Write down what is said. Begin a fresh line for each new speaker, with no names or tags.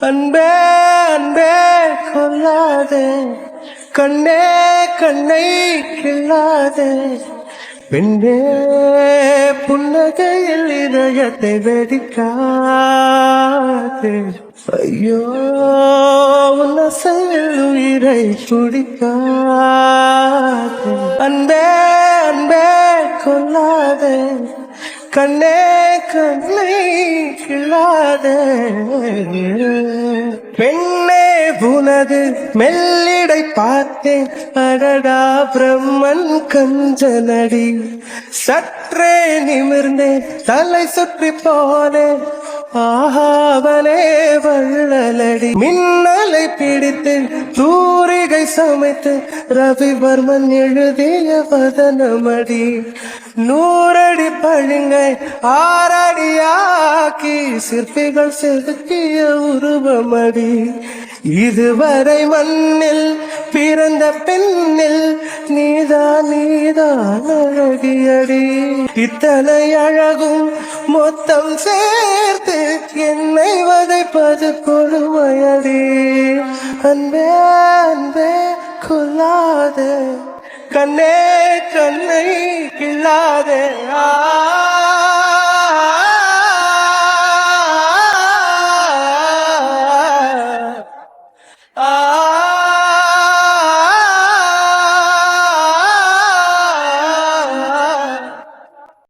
அன்பே அன்பே கொல்லாதே கண்ணே கண்ணை கில்லாதே பெண்ணே புன்னகையில் இதயத்தை வெடிக்காதே. ஐயோ உன்னசையில் உயிரை துடிக்காதே அன்பே அன்பே கொல்லாதே கண்ணே கண்ணை கிள்ளாதே பெண்ணே புனது மெல்லிடை பார்த்தேன். அடடா பிரம்மன் கஞ்சனடி. சற்றே நிமிர்ந்தேன் தலை சுற்றி போனேன். ஆஹாவனே வள்ளலடி. மின்னலை பிடித்து தூரிகை சமைத்து ரவிவர்மன் எழுதிய வதனமடி. நூறடி பழுங்கை ஆறடியாக்கி சிற்பிகள் செதுக்கிய உருவமடி. இதுவரை மண்ணில் பிறந்த பெண்ணில் நீதான் நீதான் அழகியடி. இத்தனை அழகும் மொத்தம் சேர்த்து என்னை வதைப்பது கொடுமையடி. அன்பே அன்பே கொல்லாதே கண்ணே கண்ணை கிள்ளாதே ஆ